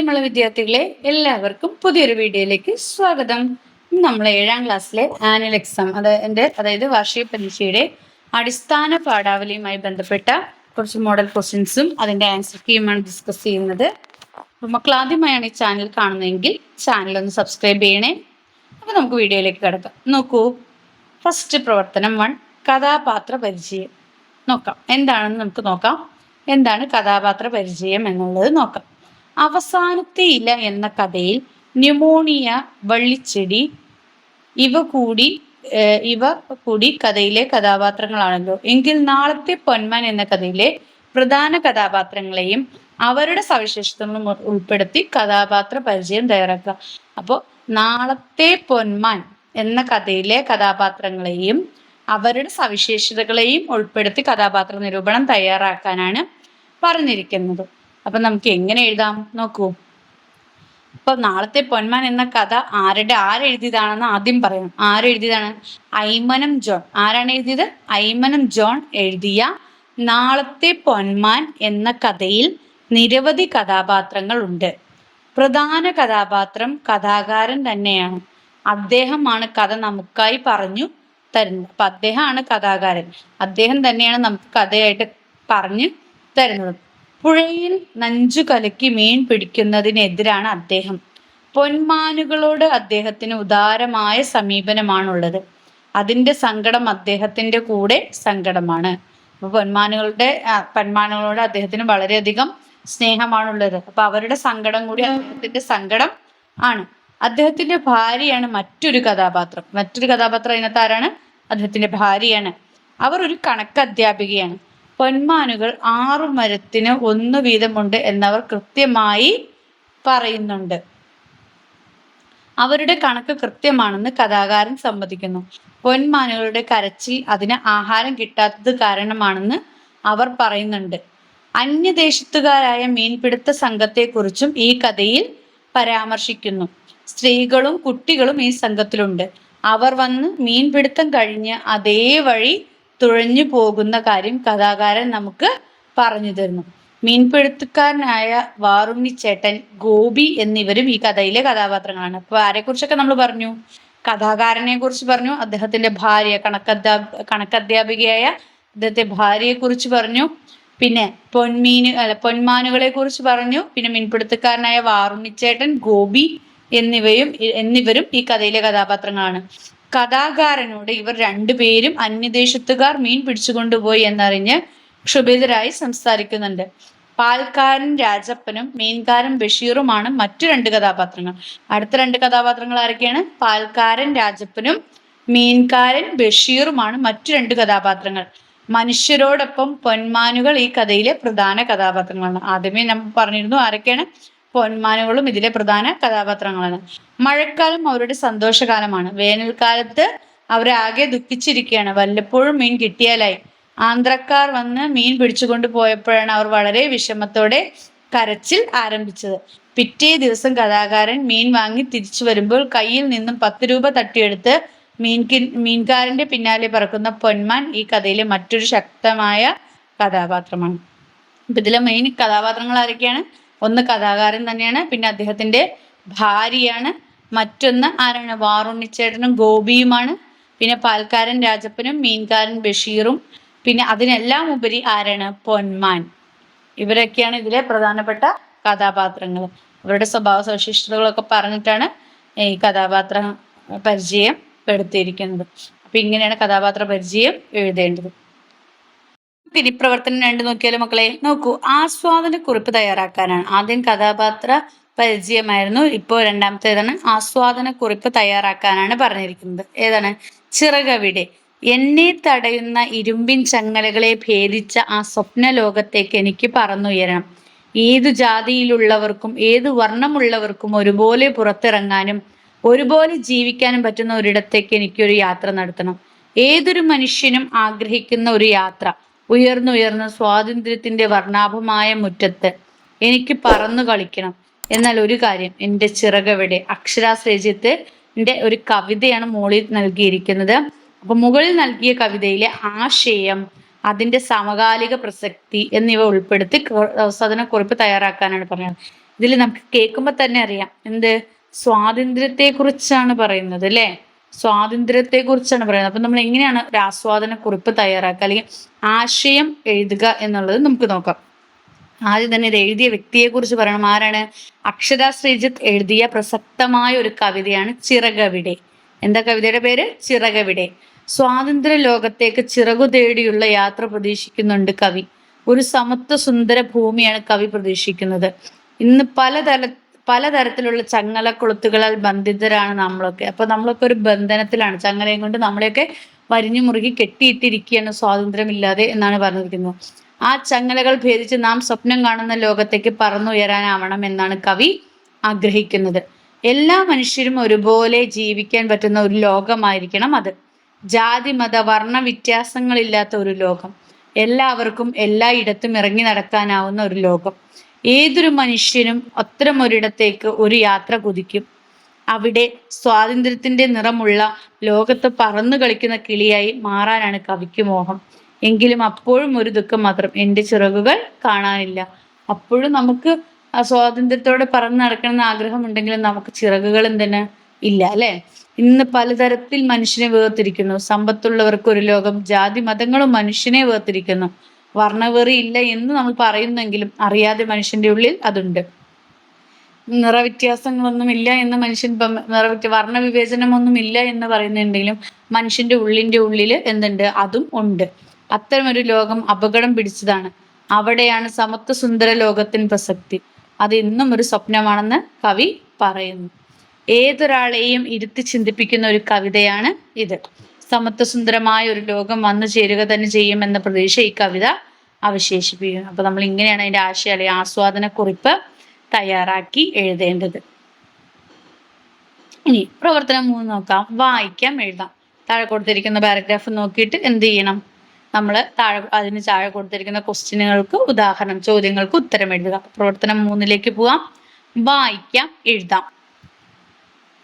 പ്രിയമുള്ള വിദ്യാർത്ഥികളെ എല്ലാവർക്കും പുതിയൊരു വീഡിയോയിലേക്ക് സ്വാഗതം. നമ്മൾ ഏഴാം ക്ലാസ്സിലെ ആനുവൽ എക്സാം അതായത് അതായത് വാർഷിക പരീക്ഷയുടെ അടിസ്ഥാന പാഠാവലിയുമായി ബന്ധപ്പെട്ട കുറച്ച് മോഡൽ ക്വസ്റ്റ്യൻസും അതിന്റെ ആൻസർ കീയുമാണ് ഡിസ്കസ് ചെയ്യുന്നത്. മക്കൾ ആദ്യമായാണ് ഈ ചാനൽ കാണുന്നതെങ്കിൽ ചാനൽ ഒന്ന് സബ്സ്ക്രൈബ് ചെയ്യണേ. അപ്പോൾ നമുക്ക് വീഡിയോയിലേക്ക് കിടക്കാം. നോക്കൂ. ഫസ്റ്റ് പ്രവർത്തനം വൺ കഥാപാത്ര പരിചയം. നോക്കാം. എന്താണെന്ന് നമുക്ക് നോക്കാം. എന്താണ് കഥാപാത്ര പരിചയം എന്നുള്ളത് നോക്കാം. അവസാനത്തെ ഇല എന്ന കഥയിൽ ന്യൂമോണിയ വള്ളിച്ചെടി ഇവ കൂടി ഇവ കൂടി കഥയിലെ കഥാപാത്രങ്ങളാണല്ലോ. എങ്കിൽ നാളത്തെ പൊന്മാൻ എന്ന കഥയിലെ പ്രധാന കഥാപാത്രങ്ങളെയും അവരുടെ സവിശേഷതകളും ഉൾപ്പെടുത്തി കഥാപാത്ര പരിചയം തയ്യാറാക്കുക. അപ്പോൾ നാളത്തെ പൊന്മാൻ എന്ന കഥയിലെ കഥാപാത്രങ്ങളെയും അവരുടെ സവിശേഷതകളെയും ഉൾപ്പെടുത്തി കഥാപാത്ര നിരൂപണം തയ്യാറാക്കാനാണ് പറഞ്ഞിരിക്കുന്നത്. അപ്പൊ നമുക്ക് എങ്ങനെ എഴുതാം? നോക്കൂ. അപ്പൊ നാളത്തെ പൊന്മാൻ എന്ന കഥ ആരുടെ ആരെഴുതിയതാണെന്ന് ആദ്യം പറയണം. ആരെഴുതിയതാണ്? ഐമനം ജോൺ. ആരാണ് എഴുതിയത്? ഐമനം ജോൺ എഴുതിയ നാളത്തെ പൊന്മാൻ എന്ന കഥയിൽ നിരവധി കഥാപാത്രങ്ങൾ ഉണ്ട് പ്രധാന കഥാപാത്രം കഥാകാരൻ തന്നെയാണ്. അദ്ദേഹമാണ് കഥ നമുക്കായി പറഞ്ഞു തരുന്നത്. അപ്പൊ അദ്ദേഹമാണ് കഥാകാരൻ. അദ്ദേഹം തന്നെയാണ് നമുക്ക് കഥയായിട്ട് പറഞ്ഞു തരുന്നത്. പുഴയിൽ നഞ്ചു കലക്കി മീൻ പിടിക്കുന്നതിനെതിരാണ് അദ്ദേഹം. പൊന്മാനുകളോട് അദ്ദേഹത്തിന് ഉദാരമായ സമീപനമാണുള്ളത്. അതിന്റെ സങ്കടം അദ്ദേഹത്തിന്റെ കൂടെ സങ്കടമാണ്. അപ്പൊ പൊന്മാനുകളുടെ പൊന്മാനുകളോട് അദ്ദേഹത്തിന് വളരെയധികം സ്നേഹമാണുള്ളത്. അപ്പൊ അവരുടെ സങ്കടം കൂടി അദ്ദേഹത്തിന്റെ സങ്കടം ആണ്. അദ്ദേഹത്തിന്റെ ഭാര്യയാണ് മറ്റൊരു കഥാപാത്രം. മറ്റൊരു കഥാപാത്രം അതിനകത്ത് ആരാണ്? അദ്ദേഹത്തിന്റെ ഭാര്യയാണ്. അവർ ഒരു കണക്ക് അധ്യാപികയാണ് പൊന്മാനുകൾ ആറു മരത്തിന് ഒന്ന് വീതമുണ്ട് എന്നവർ കൃത്യമായി പറയുന്നുണ്ട്. അവരുടെ കണക്ക് കൃത്യമാണെന്ന് കഥാകാരൻ സമ്മതിക്കുന്നു. പൊന്മാനുകളുടെ കരച്ചിൽ അതിന് ആഹാരം കിട്ടാത്തത് കാരണമാണെന്ന് അവർ പറയുന്നുണ്ട്. അന്യദേശത്തുകാരായ മീൻപിടുത്ത സംഘത്തെക്കുറിച്ചും ഈ കഥയിൽ പരാമർശിക്കുന്നു. സ്ത്രീകളും കുട്ടികളും ഈ സംഘത്തിലുണ്ട്. അവർ വന്ന് മീൻപിടുത്തം കഴിഞ്ഞ് അതേ വഴി തുഴഞ്ഞു പോകുന്ന കാര്യം കഥാകാരൻ നമുക്ക് പറഞ്ഞു തരുന്നു. മീൻപിടുത്തക്കാരനായ വാറുണ്ണിച്ചേട്ടൻ ഗോപി എന്നിവരും ഈ കഥയിലെ കഥാപാത്രങ്ങളാണ്. അപ്പൊ ആരെക്കുറിച്ചൊക്കെ നമ്മൾ പറഞ്ഞു? കഥാകാരനെ കുറിച്ച് പറഞ്ഞു. അദ്ദേഹത്തിന്റെ ഭാര്യ കണക്കധ്യാ കണക്കധ്യാപികയായ അദ്ദേഹത്തെ ഭാര്യയെ കുറിച്ച് പറഞ്ഞു. പിന്നെ പൊന്മീന് അല്ല പൊന്മാനുകളെ കുറിച്ച് പറഞ്ഞു. പിന്നെ മീൻപിടുത്തക്കാരനായ വാറുണ്ണിച്ചേട്ടൻ ഗോപി എന്നിവയും എന്നിവരും ഈ കഥയിലെ കഥാപാത്രങ്ങളാണ്. കഥാകാരനോട് ഇവർ രണ്ടുപേരും അന്യദേശത്തുകാർ മീൻ പിടിച്ചുകൊണ്ടുപോയി എന്നറിഞ്ഞ് ക്ഷുഭിതരായി സംസാരിക്കുന്നുണ്ട്. പാൽക്കാരൻ രാജപ്പനും മീൻകാരൻ ബഷീറുമാണ് മറ്റു രണ്ട് കഥാപാത്രങ്ങൾ. അടുത്ത രണ്ട് കഥാപാത്രങ്ങൾ ആരൊക്കെയാണ്? പാൽക്കാരൻ രാജപ്പനും മീൻകാരൻ ബഷീറുമാണ് മറ്റു രണ്ട് കഥാപാത്രങ്ങൾ. മനുഷ്യരോടൊപ്പം പൊന്മാനുകൾ ഈ കഥയിലെ പ്രധാന കഥാപാത്രങ്ങളാണ്. ആദ്യമേ നമ്മൾ പറഞ്ഞിരുന്നു ആരൊക്കെയാണ്? പൊന്മാനുകളും ഇതിലെ പ്രധാന കഥാപാത്രങ്ങളാണ്. മഴക്കാലം അവരുടെ സന്തോഷകാലമാണ്. വേനൽക്കാലത്ത് അവരെ ആകെ ദുഃഖിച്ചിരിക്കുകയാണ്. വല്ലപ്പോഴും മീൻ കിട്ടിയാലായി. ആന്ധ്രക്കാർ വന്ന് മീൻ പിടിച്ചുകൊണ്ട് പോയപ്പോഴാണ് അവർ വളരെ വിഷമത്തോടെ കരച്ചിൽ ആരംഭിച്ചത്. പിറ്റേ ദിവസം കഥാകാരൻ മീൻ വാങ്ങി തിരിച്ചു വരുമ്പോൾ കയ്യിൽ നിന്നും പത്ത് രൂപ തട്ടിയെടുത്ത് മീൻകി മീൻകാരന്റെ പിന്നാലെ പറക്കുന്ന പൊന്മാൻ ഈ കഥയിലെ മറ്റൊരു ശക്തമായ കഥാപാത്രമാണ്. ഇതിലെ മെയിൻ കഥാപാത്രങ്ങൾ ആരൊക്കെയാണ് ഒന്ന് കഥാകാരൻ തന്നെയാണ്. പിന്നെ അദ്ദേഹത്തിന്റെ ഭാര്യയാണ്. മറ്റൊന്ന് ആരാണ്? വാറുണ്ണിച്ചേട്ടനും ഗോപിയുമാണ്. പിന്നെ പാൽക്കാരൻ രാജപ്പനും മീൻകാരൻ ബഷീറും. പിന്നെ അതിനെല്ലാം ഉപരി ആരാണ്? പൊന്മാൻ. ഇവരൊക്കെയാണ് ഇതിലെ പ്രധാനപ്പെട്ട കഥാപാത്രങ്ങൾ അവരുടെ സ്വഭാവ സവിശേഷതകളൊക്കെ പറഞ്ഞിട്ടാണ് ഈ കഥാപാത്ര പരിചയം പെടുത്തിയിരിക്കുന്നത് അപ്പൊ ഇങ്ങനെയാണ് കഥാപാത്ര പരിചയം എഴുതേണ്ടത്. ഇനി പ്രവർത്തനം രണ്ട് നോക്കിയാലും മക്കളെ നോക്കൂ ആസ്വാദന കുറിപ്പ് തയ്യാറാക്കാനാണ്. ആദ്യം കഥാപാത്ര പരിചയമായിരുന്നു. ഇപ്പോ രണ്ടാമത്തേതാണ് ആസ്വാദന കുറിപ്പ് തയ്യാറാക്കാനാണ് പറഞ്ഞിരിക്കുന്നത്. ഏതാണ്? ചിറകവിടെ. എന്നെ തടയുന്ന ഇരുമ്പിൻ ചങ്ങലകളെ ഭേദിച്ച ആ സ്വപ്ന ലോകത്തേക്ക് എനിക്ക് പറന്നുയരണം. ഏതു ജാതിയിലുള്ളവർക്കും ഏതു വർണമുള്ളവർക്കും ഒരുപോലെ പുറത്തിറങ്ങാനും ഒരുപോലെ ജീവിക്കാനും പറ്റുന്ന ഒരിടത്തേക്ക് എനിക്കൊരു യാത്ര നടത്തണം. ഏതൊരു മനുഷ്യനും ആഗ്രഹിക്കുന്ന ഒരു യാത്ര. ഉയർന്നുയർന്ന സ്വാതന്ത്ര്യത്തിന്റെ വർണാഭമായ മുറ്റത്ത് എനിക്ക് പറന്നു കളിക്കണം. എന്നാൽ ഒരു കാര്യം എന്റെ ചിറകവിടെ അക്ഷരാശ്രേജ്യത്ത് എന്റെ ഒരു കവിതയാണ് മുകളിൽ നൽകിയിരിക്കുന്നത്. അപ്പൊ മുകളിൽ നൽകിയ കവിതയിലെ ആശയം അതിന്റെ സമകാലിക പ്രസക്തി എന്നിവ ഉൾപ്പെടുത്തി സദനക്കുറിപ്പ് തയ്യാറാക്കാനാണ് പറയുന്നത്. ഇതിൽ നമുക്ക് കേൾക്കുമ്പോൾ തന്നെ അറിയാം എന്ത്? സ്വാതന്ത്ര്യത്തെ കുറിച്ചാണ് പറയുന്നത് അല്ലേ? സ്വാതന്ത്ര്യത്തെ കുറിച്ചാണ് പറയുന്നത്. അപ്പൊ നമ്മൾ എങ്ങനെയാണ് ഒരു ആസ്വാദന കുറിപ്പ് തയ്യാറാക്കുക? അല്ലെങ്കിൽ ആശയം എഴുതുക എന്നുള്ളത് നമുക്ക് നോക്കാം. ആദ്യം തന്നെ ഇത് എഴുതിയ വ്യക്തിയെ കുറിച്ച് പറയണം. ആരാണ്? അക്ഷര ശ്രീജിത്ത് എഴുതിയ പ്രസക്തമായ ഒരു കവിതയാണ് ചിറകവിടെ. എന്താ കവിതയുടെ പേര്? ചിറകവിടെ. സ്വാതന്ത്ര്യ ലോകത്തേക്ക് ചിറകു തേടിയുള്ള യാത്ര പ്രതീക്ഷിക്കുന്നുണ്ട് കവി. ഒരു സമത്വ സുന്ദര ഭൂമിയാണ് കവി പ്രതീക്ഷിക്കുന്നത്. ഇന്ന് പലതര പലതരത്തിലുള്ള ചങ്ങലക്കൊളുത്തുകളാൽ ബന്ധിതരാണ് നമ്മളൊക്കെ. അപ്പൊ നമ്മളൊക്കെ ഒരു ബന്ധനത്തിലാണ്. ചങ്ങലയും കൊണ്ട് നമ്മളെയൊക്കെ വരിഞ്ഞു മുറുകി കെട്ടിയിട്ടിരിക്കുകയാണ് സ്വാതന്ത്ര്യമില്ലാതെ എന്നാണ് പറഞ്ഞിരിക്കുന്നത്. ആ ചങ്ങലകൾ ഭേദിച്ച് നാം സ്വപ്നം കാണുന്ന ലോകത്തേക്ക് പറന്നുയരാനാവണം എന്നാണ് കവി ആഗ്രഹിക്കുന്നത്. എല്ലാ മനുഷ്യരും ഒരുപോലെ ജീവിക്കാൻ പറ്റുന്ന ഒരു ലോകമായിരിക്കണം അത്. ജാതി മത വർണ വ്യത്യാസങ്ങളില്ലാത്ത ഒരു ലോകം. എല്ലാവർക്കും എല്ലായിടത്തും ഇറങ്ങി നടക്കാനാവുന്ന ഒരു ലോകം. ഏതൊരു മനുഷ്യനും അത്തരമൊരിടത്തേക്ക് ഒരു യാത്ര കുതിക്കും. അവിടെ സ്വാതന്ത്ര്യത്തിന്റെ നിറമുള്ള ലോകത്ത് പറന്നു കളിക്കുന്ന കിളിയായി മാറാനാണ് കവിക്ക് മോഹം. എങ്കിലും അപ്പോഴും ഒരു ദുഃഖം മാത്രം എന്റെ ചിറകുകൾ കാണാനില്ല. അപ്പോഴും നമുക്ക് സ്വാതന്ത്ര്യത്തോടെ പറന്ന് നടക്കണമെന്ന് ആഗ്രഹമുണ്ടെങ്കിലും നമുക്ക് ചിറകുകളും തന്നെ ഇല്ല അല്ലെ? ഇന്ന് പലതരത്തിൽ മനുഷ്യനെ വേർതിരിക്കുന്നു. സമ്പത്തുള്ളവർക്ക് ഒരു ലോകം ജാതി മതങ്ങളും മനുഷ്യനെ വേർതിരിക്കുന്നു. വർണവെറി ഇല്ല എന്ന് നമ്മൾ പറയുന്നെങ്കിലും അറിയാതെ മനുഷ്യന്റെ ഉള്ളിൽ അതുണ്ട്. നിറവ്യത്യാസങ്ങളൊന്നും ഇല്ല എന്ന് മനുഷ്യൻ നിറവ്യത്യ വർണവിവേചനമൊന്നും ഇല്ല എന്ന് പറയുന്നുണ്ടെങ്കിലും മനുഷ്യന്റെ ഉള്ളിന്റെ ഉള്ളിൽ എന്തുണ്ട്? അതും ഉണ്ട്. അത്തരമൊരു ലോകം അപകടം പിടിച്ചതാണ്. അവിടെയാണ് സമത്വ സുന്ദര ലോകത്തിന് പ്രസക്തി. അത് ഇന്നും ഒരു സ്വപ്നമാണെന്ന് കവി പറയുന്നു. ഏതൊരാളെയും ഇരുത്തി ചിന്തിപ്പിക്കുന്ന ഒരു കവിതയാണ് ഇത്. സമത്വസുന്ദരമായ ഒരു ലോകം വന്നു ചേരുക തന്നെ ചെയ്യുമെന്ന പ്രതീക്ഷ ഈ കവിത അവശേഷിപ്പിക്കുന്നു. അപ്പൊ നമ്മൾ ഇങ്ങനെയാണ് അതിന്റെ ആശയ അല്ലെങ്കിൽ ആസ്വാദന കുറിപ്പ് തയ്യാറാക്കി എഴുതേണ്ടത്. ഇനി പ്രവർത്തനം മൂന്ന് നോക്കാം. വായിക്കാം എഴുതാം. താഴെ കൊടുത്തിരിക്കുന്ന പാരഗ്രാഫ് നോക്കിയിട്ട് എന്ത് ചെയ്യണം? നമ്മൾ താഴെ അതിന് താഴെ കൊടുത്തിരിക്കുന്ന ക്വസ്റ്റ്യനുകൾക്ക് ഉദാഹരണം ചോദ്യങ്ങൾക്ക് ഉത്തരം എഴുതുക. പ്രവർത്തനം മൂന്നിലേക്ക് പോവാം. വായിക്കാം എഴുതാം.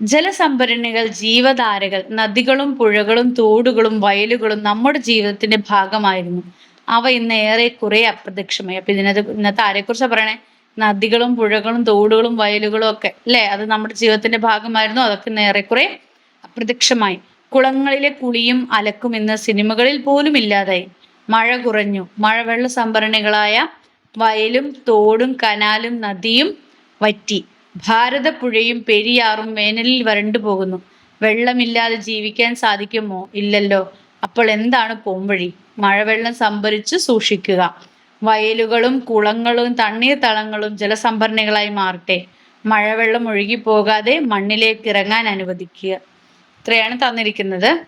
ജലസംഭരണികൾ ജീവധാരകൾ നദികളും പുഴകളും തോടുകളും വയലുകളും നമ്മുടെ ജീവിതത്തിന്റെ ഭാഗമായിരുന്നു. അവ ഇന്ന് ഏറെ കുറെ അപ്രത്യക്ഷമായി. അപ്പൊ ഇതിനകത്ത് ഇന്നത്തെ ആരെക്കുറിച്ചാ പറയണേ? നദികളും പുഴകളും തോടുകളും വയലുകളും ഒക്കെ അല്ലെ? അത് നമ്മുടെ ജീവിതത്തിന്റെ ഭാഗമായിരുന്നു. അതൊക്കെ ഇന്ന് ഏറെക്കുറെ അപ്രത്യക്ഷമായി. കുളങ്ങളിലെ കുളിയും അലക്കും ഇന്ന് സിനിമകളിൽ പോലും ഇല്ലാതായി. മഴ കുറഞ്ഞു. മഴവെള്ള സംഭരണികളായ വയലും തോടും കനാലും നദിയും വറ്റി. ഭാരതപ്പുഴയും പെരിയാറും വേനലിൽ വരണ്ടു പോകുന്നു. വെള്ളമില്ലാതെ ജീവിക്കാൻ സാധിക്കുമോ? ഇല്ലല്ലോ. അപ്പോൾ എന്താണ് പോംവഴി? മഴവെള്ളം സംഭരിച്ച് സൂക്ഷിക്കുക. വയലുകളും കുളങ്ങളും തണ്ണീർത്തളങ്ങളും ജലസംഭരണികളായി മാറട്ടെ. മഴവെള്ളം ഒഴുകി പോകാതെ മണ്ണിലേക്ക് ഇറങ്ങാൻ അനുവദിക്കുക. ഇത്രയാണ് തന്നിരിക്കുന്നത്.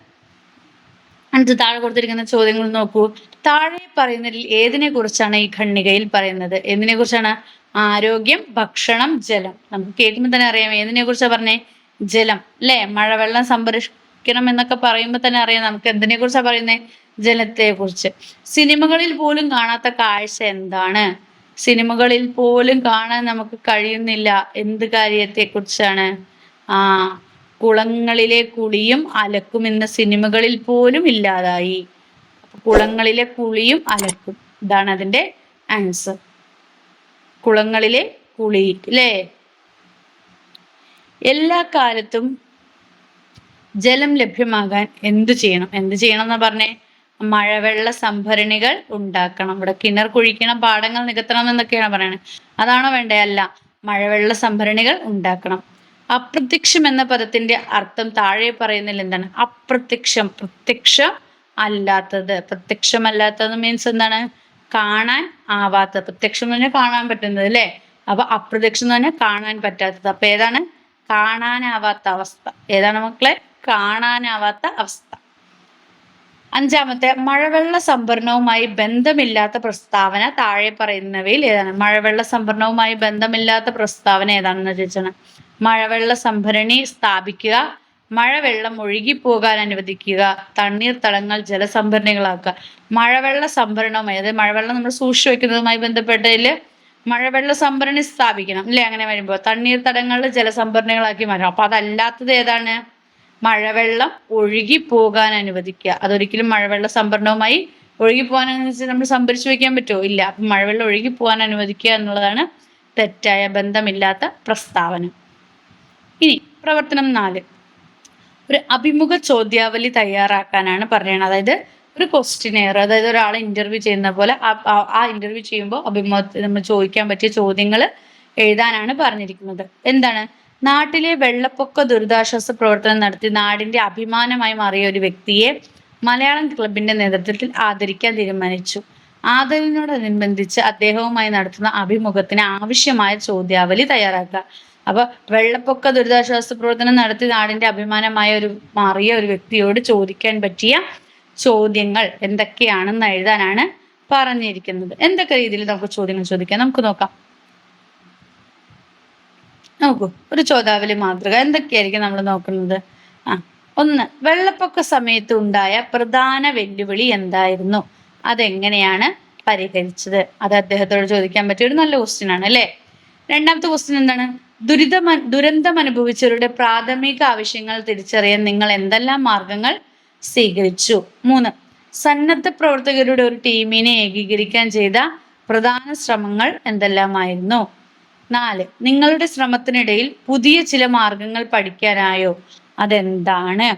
അടുത്ത് താഴെ കൊടുത്തിരിക്കുന്ന ചോദ്യങ്ങൾ നോക്കൂ. താഴെ പറയുന്നതിൽ ഏതിനെ കുറിച്ചാണ് ഈ ഖണ്ഡികയിൽ പറയുന്നത്? എന്തിനെ കുറിച്ചാണ് ആരോഗ്യം ഭക്ഷണം ജലം. നമുക്ക് കേൾക്കുമ്പോൾ തന്നെ അറിയാം ഏതിനെ കുറിച്ചാണ് പറഞ്ഞേ? ജലം അല്ലേ? മഴവെള്ളം സംരക്ഷിക്കണം എന്നൊക്കെ പറയുമ്പോൾ തന്നെ അറിയാം നമുക്ക് എന്തിനെ കുറിച്ചാണ് പറയുന്നത് ജലത്തെ കുറിച്ച് സിനിമകളിൽ പോലും കാണാത്ത കാഴ്ച എന്താണ്? സിനിമകളിൽ പോലും കാണാൻ നമുക്ക് കഴിയുന്നില്ല. എന്ത് കാര്യത്തെ കുറിച്ചാണ് ആ കുളങ്ങളിലെ കുളിയും അലക്കും എന്ന സിനിമകളിൽ പോലും ഇല്ലാതായി. കുളങ്ങളിലെ കുളിയും അലക്കും. ഇതാണ് അതിന്റെ ആൻസർ. കുളങ്ങളിലെ കുളി അല്ലേ എല്ലാ കാലത്തും ജലം ലഭ്യമാകാൻ എന്തു ചെയ്യണം? എന്ത് ചെയ്യണം എന്ന് പറഞ്ഞേ? മഴവെള്ള സംഭരണികൾ ഉണ്ടാക്കണം. ഇവിടെ കിണർ കുഴിക്കണം പാടങ്ങൾ നികത്തണം എന്നൊക്കെയാണ് പറയുന്നത് അതാണോ വേണ്ടേ? അല്ല മഴവെള്ള സംഭരണികൾ ഉണ്ടാക്കണം. അപ്രത്യക്ഷം എന്ന പദത്തിന്റെ അർത്ഥം താഴെ പറയുന്നതിൽ എന്താണ്? അപ്രത്യക്ഷം. പ്രത്യക്ഷം അല്ലാത്തത്. പ്രത്യക്ഷമല്ലാത്തത് മീൻസ് എന്താണ്? കാണാൻ ആവാത്ത പ്രത്യക്ഷം എന്ന് പറഞ്ഞാൽ കാണാൻ പറ്റുന്നത് അല്ലേ? അപ്പൊ അപ്രത്യക്ഷം എന്ന് പറഞ്ഞാൽ കാണാൻ പറ്റാത്തത്. അപ്പൊ ഏതാണ്? കാണാനാവാത്ത അവസ്ഥ. ഏതാണ് മക്കളെ? കാണാനാവാത്ത അവസ്ഥ. അഞ്ചാമത്തെ മഴവെള്ള സംഭരണവുമായി ബന്ധമില്ലാത്ത പ്രസ്താവന താഴെ പറയുന്നവയിൽ ഏതാണ്? മഴവെള്ള സംഭരണവുമായി ബന്ധമില്ലാത്ത പ്രസ്താവന ഏതാണെന്ന് ചോദിച്ചാണ്. മഴവെള്ള സംഭരണി സ്ഥാപിക്കുക മഴവെള്ളം ഒഴുകിപ്പോകാൻ അനുവദിക്കുക തണ്ണീർത്തടങ്ങൾ ജലസംഭരണികളാക്കുക. മഴവെള്ള സംഭരണവുമായി അതായത് മഴവെള്ളം നമ്മൾ സൂക്ഷിച്ചു വെക്കുന്നതുമായി ബന്ധപ്പെട്ടതിൽ മഴവെള്ള സംഭരണി സ്ഥാപിക്കണം. അല്ലേ അങ്ങനെ വരുമ്പോൾ തണ്ണീർത്തടങ്ങൾ ജലസംഭരണികളാക്കി മാറ്റണം. അപ്പൊ അതല്ലാത്തത് ഏതാണ്? മഴവെള്ളം ഒഴുകി പോകാൻ അനുവദിക്കുക. അതൊരിക്കലും മഴവെള്ള സംഭരണവുമായി ഒഴുകി പോകാൻ അനുവദിച്ച് നമ്മൾ സംഭരിച്ചു വെക്കാൻ പറ്റുമോ? ഇല്ല. അപ്പം മഴവെള്ളം ഒഴുകി പോകാൻ അനുവദിക്കുക എന്നുള്ളതാണ് തെറ്റായ ബന്ധമില്ലാത്ത പ്രസ്താവന. ഇനി പ്രവർത്തനം നാല്. ഒരു അഭിമുഖ ചോദ്യാവലി തയ്യാറാക്കാനാണ് പറയുന്നത്. അതായത് ഒരു ക്വസ്റ്റിനെയർ അതായത് ഒരാളെ ഇന്റർവ്യൂ ചെയ്യുന്ന പോലെ ആ- ഇന്റർവ്യൂ ചെയ്യുമ്പോൾ അഭിമുഖത്തിൽ നമ്മൾ ചോദിക്കാൻ പറ്റിയ ചോദ്യങ്ങൾ എഴുതാനാണ് പറഞ്ഞിരിക്കുന്നത്. എന്താണ്? നാട്ടിലെ വെള്ളപ്പൊക്ക ദുരിതാശ്വാസ പ്രവർത്തനം നടത്തി നാടിന്റെ അഭിമാനമായി മാറിയ ഒരു വ്യക്തിയെ മലയാളം ക്ലബിന്റെ നേതൃത്വത്തിൽ ആദരിക്കാൻ തീരുമാനിച്ചു. ആദരവിനോടനുബന്ധിച്ച് അദ്ദേഹവുമായി നടത്തുന്ന അഭിമുഖത്തിന് ആവശ്യമായ ചോദ്യാവലി തയ്യാറാക്കുക. അപ്പൊ വെള്ളപ്പൊക്ക ദുരിതാശ്വാസ പ്രവർത്തനം നടത്തി നാടിന്റെ അഭിമാനമായ ഒരു മാറിയ ഒരു വ്യക്തിയോട് ചോദിക്കാൻ പറ്റിയ ചോദ്യങ്ങൾ എന്തൊക്കെയാണെന്ന് എഴുതാനാണ് പറഞ്ഞിരിക്കുന്നത്. എന്തൊക്കെ രീതിയിൽ നമുക്ക് ചോദ്യങ്ങൾ ചോദിക്കാം? നമുക്ക് നോക്കാം. നോക്കൂ ഒരു ചോദ്യാവലി മാതൃക. എന്തൊക്കെയായിരിക്കും നമ്മൾ നോക്കുന്നത്? ആ ഒന്ന് വെള്ളപ്പൊക്ക സമയത്ത് ഉണ്ടായ പ്രധാന വെല്ലുവിളി എന്തായിരുന്നു? അതെങ്ങനെയാണ് പരിഹരിച്ചത്? അത് അദ്ദേഹത്തോട് ചോദിക്കാൻ പറ്റിയ ഒരു നല്ല ക്വസ്റ്റ്യൻ ആണ് അല്ലേ? രണ്ടാമത്തെ ക്വസ്റ്റ്യൻ എന്താണ്? ദുരിതം ദുരന്തം അനുഭവിച്ചവരുടെ പ്രാഥമിക ആവശ്യങ്ങൾ തിരിച്ചറിയാൻ നിങ്ങൾ എന്തെല്ലാം മാർഗങ്ങൾ സ്വീകരിച്ചു? മൂന്ന് സന്നദ്ധ പ്രവർത്തകരുടെ ഒരു ടീമിനെ ഏകീകരിക്കാൻ ചെയ്ത പ്രധാന ശ്രമങ്ങൾ എന്തെല്ലാമായിരുന്നു? നാല് നിങ്ങളുടെ ശ്രമത്തിനിടയിൽ പുതിയ ചില മാർഗങ്ങൾ പഠിക്കാനായോ? അതെന്താണ്?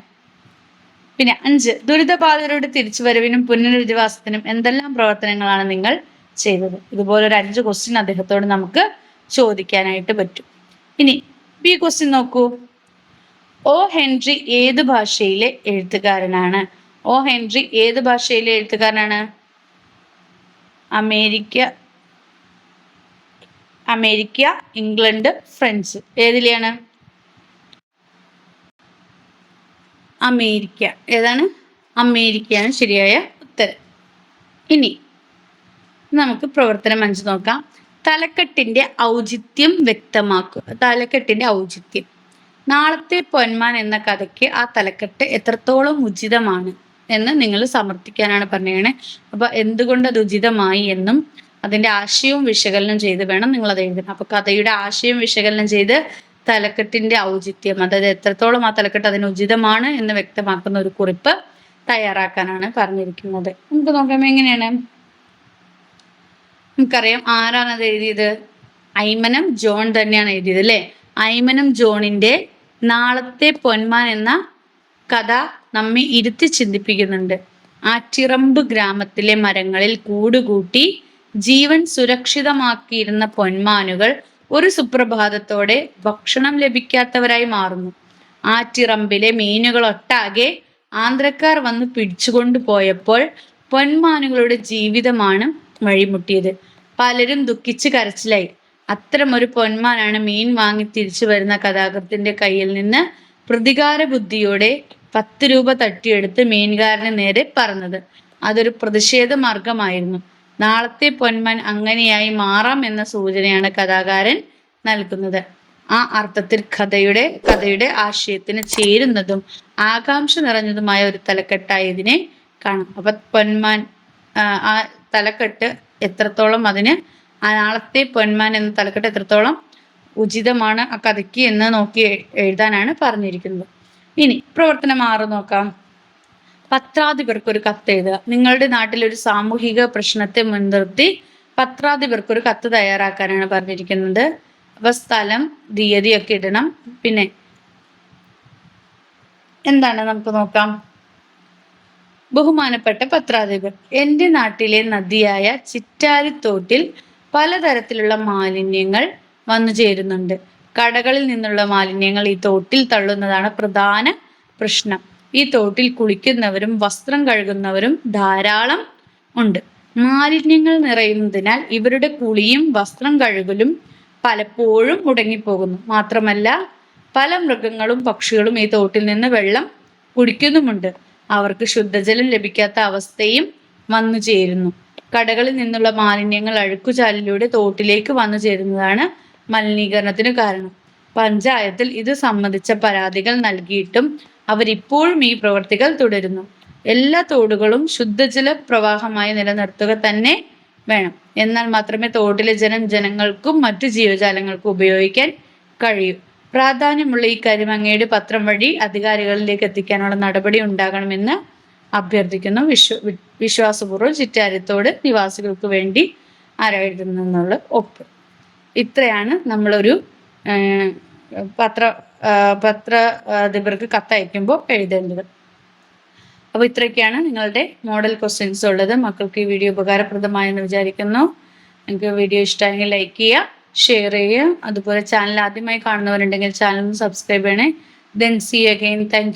പിന്നെ അഞ്ച് ദുരിതബാധിതരുടെ തിരിച്ചുവരവിനും പുനരധിവാസത്തിനും എന്തെല്ലാം പ്രവർത്തനങ്ങളാണ് നിങ്ങൾ ചെയ്തത്? ഇതുപോലെ ഒരു അഞ്ച് ക്വസ്റ്റ്യൻ അദ്ദേഹത്തോട് നമുക്ക് ചോദിക്കാനായിട്ട് പറ്റും. ഇനി ബി ക്വസ്റ്റ്യൻ നോക്കൂ. ഓ ഹെൻറി ഏത് ഭാഷയിലെ എഴുത്തുകാരനാണ്? ഓ ഹെൻറി ഏത് ഭാഷയിലെ എഴുത്തുകാരനാണ്? America America England French. ഏതിലെയാണ്? America. ഏതാണ്? അമേരിക്കയാണ് ശരിയായ ഉത്തരം. ഇനി നമുക്ക് പ്രവർത്തനം അഞ്ച് നോക്കാം. തലക്കെട്ടിന്റെ ഔചിത്യം വ്യക്തമാക്കുക. തലക്കെട്ടിന്റെ ഔചിത്യം. നാളത്തെ പൊന്മാൻ എന്ന കഥയ്ക്ക് ആ തലക്കെട്ട് എത്രത്തോളം ഉചിതമാണ് എന്ന് നിങ്ങൾ സമർത്ഥിക്കാനാണ് പറഞ്ഞത് അപ്പൊ എന്തുകൊണ്ട് അത് ഉചിതമായി എന്നും അതിന്റെ ആശയവും വിശകലനം ചെയ്ത് വേണം നിങ്ങൾ അത് എഴുതണം. അപ്പൊ കഥയുടെ ആശയം വിശകലനം ചെയ്ത് തലക്കെട്ടിന്റെ ഔചിത്യം അതായത് എത്രത്തോളം ആ തലക്കെട്ട് അതിന് ഉചിതമാണ് എന്ന് വ്യക്തമാക്കുന്ന ഒരു കുറിപ്പ് തയ്യാറാക്കാനാണ് പറഞ്ഞിരിക്കുന്നത്. നമുക്ക് നോക്കാം എങ്ങനെയാണ്? നമുക്കറിയാം ആരാണ് അത് എഴുതിയത്? ഐമനം ജോൺ തന്നെയാണ് എഴുതിയത് അല്ലേ? ഐമനം ജോണിന്റെ നാളത്തെ പൊന്മാൻ എന്ന കഥ നമ്മെ ഇരുത്തി ചിന്തിപ്പിക്കുന്നുണ്ട്. ആറ്റിറമ്പ് ഗ്രാമത്തിലെ മരങ്ങളിൽ കൂടുകൂട്ടി ജീവൻ സുരക്ഷിതമാക്കിയിരുന്ന പൊന്മാനുകൾ ഒരു സുപ്രഭാതത്തോടെ ഭക്ഷണം ലഭിക്കാത്തവരായി മാറുന്നു. മീനുകൾ ഒട്ടാകെ ആന്ധ്രക്കാർ വന്ന് പിടിച്ചുകൊണ്ടു പോയപ്പോൾ പൊന്മാനുകളുടെ ജീവിതമാണ് വഴിമുട്ടിയത്. പലരും ദുഃഖിച്ച് കരച്ചിലായി. അത്തരമൊരു പൊന്മാനാണ് മീൻ വാങ്ങി തിരിച്ചു വരുന്ന കഥാകൃത്തിന്റെ കയ്യിൽ നിന്ന് പ്രതികാര ബുദ്ധിയോടെ പത്ത് രൂപ തട്ടിയെടുത്ത് മീൻകാരന് നേരെ പറഞ്ഞത് അതൊരു പ്രതിഷേധ മാർഗമായിരുന്നു. നാളത്തെ പൊന്മാൻ അങ്ങനെയായി മാറാം എന്ന സൂചനയാണ് കഥാകാരൻ നൽകുന്നത്. ആ അർത്ഥത്തിൽ കഥയുടെ കഥയുടെ ആശയത്തിന് ചേരുന്നതും ആകാംക്ഷ നിറഞ്ഞതുമായ ഒരു തലക്കെട്ടായി ഇതിനെ കാണാം. അപ്പൊ പൊന്മാൻ ആ, തലക്കെട്ട് എത്രത്തോളം അതിന് നാളത്തെ പൊന്മാൻ എന്ന തലക്കെട്ട് എത്രത്തോളം ഉചിതമാണ് ആ കഥയ്ക്ക് എന്ന് നോക്കി എഴുതാനാണ് പറഞ്ഞിരിക്കുന്നത്. ഇനി പ്രവർത്തനം ആറ് നോക്കാം. പത്രാധിപർക്ക് ഒരു കത്ത് എഴുതുക. നിങ്ങളുടെ നാട്ടിലെ ഒരു സാമൂഹിക പ്രശ്നത്തെ മുൻനിർത്തി പത്രാധിപർക്ക് ഒരു കത്ത് തയ്യാറാക്കാനാണ് പറഞ്ഞിരിക്കുന്നത്. അപ്പൊ സ്ഥലം തീയതിയൊക്കെ ഇടണം. പിന്നെ എന്താണ് നമുക്ക് നോക്കാം. ബഹുമാനപ്പെട്ട പത്രാധിപർ എന്റെ നാട്ടിലെ നദിയായ ചിറ്റാരിത്തോട്ടിൽ പലതരത്തിലുള്ള മാലിന്യങ്ങൾ വന്നു ചേരുന്നുണ്ട്. കടകളിൽ നിന്നുള്ള മാലിന്യങ്ങൾ ഈ തോട്ടിൽ തള്ളുന്നതാണ് പ്രധാന പ്രശ്നം. ഈ തോട്ടിൽ കുളിക്കുന്നവരും വസ്ത്രം കഴുകുന്നവരും ധാരാളം ഉണ്ട്. മാലിന്യങ്ങൾ നിറയുന്നതിനാൽ ഇവരുടെ കുളിയും വസ്ത്രം കഴുകലും പലപ്പോഴും മുടങ്ങിപ്പോകുന്നു. മാത്രമല്ല പല മൃഗങ്ങളും പക്ഷികളും ഈ തോട്ടിൽ നിന്ന് വെള്ളം കുടിക്കുന്നുമുണ്ട്. അവർക്ക് ശുദ്ധജലം ലഭിക്കാത്ത അവസ്ഥയും വന്നു ചേരുന്നു. കടകളിൽ നിന്നുള്ള മാലിന്യങ്ങൾ അഴുക്കുചാലിലൂടെ തോട്ടിലേക്ക് വന്നു ചേരുന്നതാണ് മലിനീകരണത്തിന് കാരണം. പഞ്ചായത്തിൽ ഇത് സംബന്ധിച്ച പരാതികൾ നൽകിയിട്ടും അവരിപ്പോഴും ഈ പ്രവർത്തികൾ തുടരുന്നു. എല്ലാ തോടുകളും ശുദ്ധജല പ്രവാഹമായി നിലനിർത്തുക തന്നെ വേണം. എന്നാൽ മാത്രമേ തോട്ടിലെ ജലം ജനങ്ങൾക്കും മറ്റു ജീവജാലങ്ങൾക്കും ഉപയോഗിക്കാൻ കഴിയൂ. പ്രാധാന്യമുള്ള ഈ കാര്യം അങ്ങയുടെ പത്രം വഴി അധികാരികളിലേക്ക് എത്തിക്കാനുള്ള നടപടി ഉണ്ടാകണമെന്ന് അഭ്യർത്ഥിക്കുന്നു. വിശ്വ വിശ്വാസപൂർവം ചിറ്റാരത്തോട് നിവാസികൾക്ക് വേണ്ടി ആരായിരുന്നുള്ള ഒപ്പ്. ഇത്രയാണ് നമ്മളൊരു പത്ര പത്ര അധിപർക്ക് കത്തയക്കുമ്പോൾ എഴുതേണ്ടത്. അപ്പോൾ ഇത്രയൊക്കെയാണ് നിങ്ങളുടെ മോഡൽ ക്വസ്റ്റ്യൻസ് ഉള്ളത്. മക്കൾക്ക് ഈ വീഡിയോ ഉപകാരപ്രദമായെന്ന് വിചാരിക്കുന്നു. നിങ്ങൾക്ക് വീഡിയോ ഇഷ്ടമായെങ്കിൽ ലൈക്ക് ചെയ്യുക. ഷെയർ ചെയ്യുക. അതുപോലെ ചാനൽ ആദ്യമായി കാണുന്നവരുണ്ടെങ്കിൽ ചാനൽ സബ്സ്ക്രൈബ് ചെയ്യണേ. Then see again thank